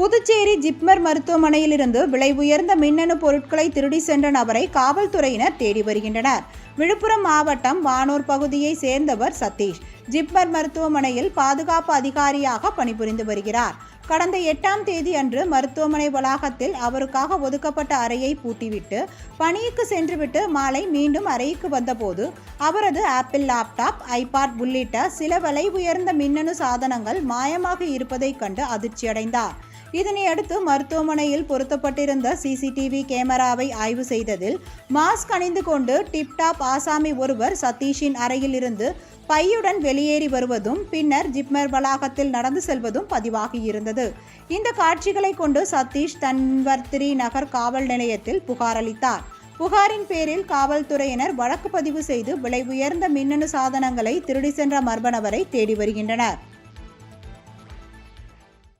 புதுச்சேரி ஜிப்மர் மருத்துவமனையிலிருந்து விலை உயர்ந்த மின்னணு பொருட்களை திருடி சென்ற நபரை காவல்துறையினர் தேடி வருகின்றனர். விழுப்புரம் மாவட்டம் வானூர் பகுதியை சேர்ந்தவர் சதீஷ். ஜிப்மர் மருத்துவமனையில் பாதுகாப்பு அதிகாரியாக பணிபுரிந்து வருகிறார். கடந்த எட்டாம் தேதி அன்று மருத்துவமனை வளாகத்தில் அவருக்காக ஒதுக்கப்பட்ட அறையை பூட்டிவிட்டு பணிக்கு சென்றுவிட்டு மாலை மீண்டும் அறைக்கு வந்தபோது அவரது ஆப்பிள் லேப்டாப் ஐபாட் உள்ளிட்ட சில விலை உயர்ந்த மின்னணு சாதனங்கள் மாயமாக இருப்பதைக் கண்டு அதிர்ச்சியடைந்தார். இதனையடுத்து மருத்துவமனையில் பொருத்தப்பட்டிருந்த சிசிடிவி கேமராவை ஆய்வு செய்ததில் மாஸ்க் அணிந்து கொண்டு டிப்டாப் ஆசாமி ஒருவர் சதீஷின் அறையில் இருந்து பையுடன் வெளியேறி வருவதும் பின்னர் ஜிப்மர் வளாகத்தில் நடந்து செல்வதும் பதிவாகியிருந்தது இந்த காட்சிகளை கொண்டு சதீஷ் தன்வர்த்திரி நகர் காவல் நிலையத்தில் புகார் அளித்தார். புகாரின் பேரில் காவல்துறையினர் வழக்கு பதிவு செய்து விலை உயர்ந்த மின்னணு சாதனங்களை திருடி சென்ற மர்ம நபரை தேடி வருகின்றனர்.